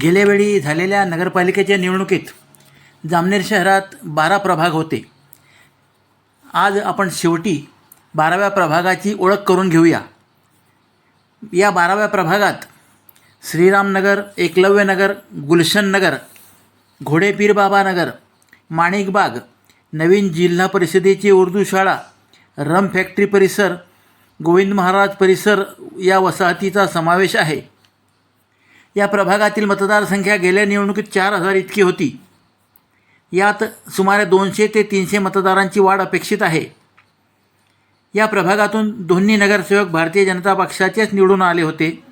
गेल्यावेळी झालेल्या नगरपालिकेच्या निवडणुकीत जामनेर शहरात बारा प्रभाग होते. आज आपण शेवटी बाराव्या प्रभागाची ओळख करून घेऊया. या बाराव्या प्रभागात श्रीरामनगर एकलव्यनगर गुलशननगर घोडेपीर नगर माणिकबाग नवीन जिल्हा परिषदेची उर्दू शाळा रम फॅक्टरी परिसर गोविंद महाराज परिसर या वसाहतीचा समावेश आहे. या प्रभागातील मतदारसंख्या गेल्या निवडणुकीत चार हजार इतकी होती. यात सुमारे दोनशे ते तीनशे मतदारांची वाढ अपेक्षित आहे. या प्रभागातून दोन्ही नगरसेवक भारतीय जनता पक्षाचेच निवडून आले होते.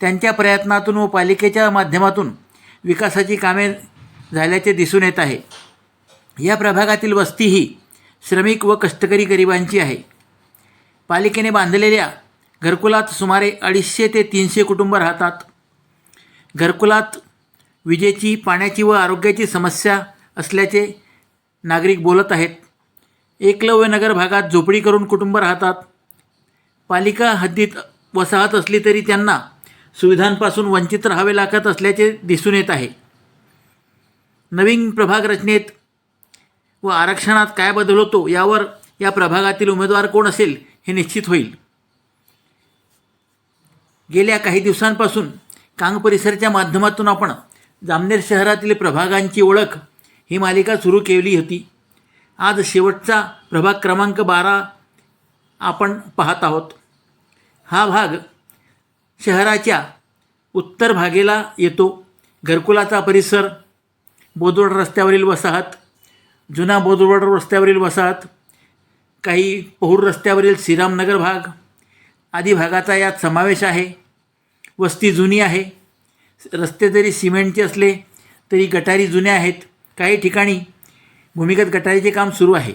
त्यांच्या प्रयत्नातून व पालिकेच्या माध्यमातून विकासाची कामे झाल्याचे दिसून येत आहे. या प्रभागातील वस्ती ही श्रमिक व कष्टकरी गरिबांची आहे. पालिकेने बांधलेल्या घरकुलात सुमारे अडीचशे ते तीनशे कुटुंब राहतात. घरकुलात विजेची पाण्याची व आरोग्याची समस्या असल्याचे नागरिक बोलत आहेत. एकलव्यनगर भागात झोपडी करून कुटुंब राहतात. पालिका हद्दीत वसाहत असली तरी त्यांना सुविधांपासून वंचित राहावे लागत असल्याचे दिसून येत आहे. नवीन प्रभाग रचनेत व आरक्षणात काय बदल होतो यावर या प्रभागातील उमेदवार कोण असेल हे निश्चित होईल. गेल्या काही दिवसांपासून कांग परिसरच्या माध्यमातून आपण जामनेर शहरातील प्रभागांची ओळख ही मालिका सुरू केली होती. आज शेवटचा प्रभाग क्रमांक बारा आपण पाहत आहोत. हा भाग शहराच्या उत्तर भागेला येतो. घरकुलाचा परिसर बोदवड रस्त्यावरील वसाहत जुना बोदवड रस्त्यावरील वसाहत काही पहूर रस्त्यावरील श्रीरामनगर भाग आदी भागाचा यात समावेश आहे. वस्ती जुनी आहे. रस्ते जरी सिमेंटचे असले तरी गटारी जुन्या आहेत. काही ठिकाणी भूमिगत गटारीचे काम सुरू आहे.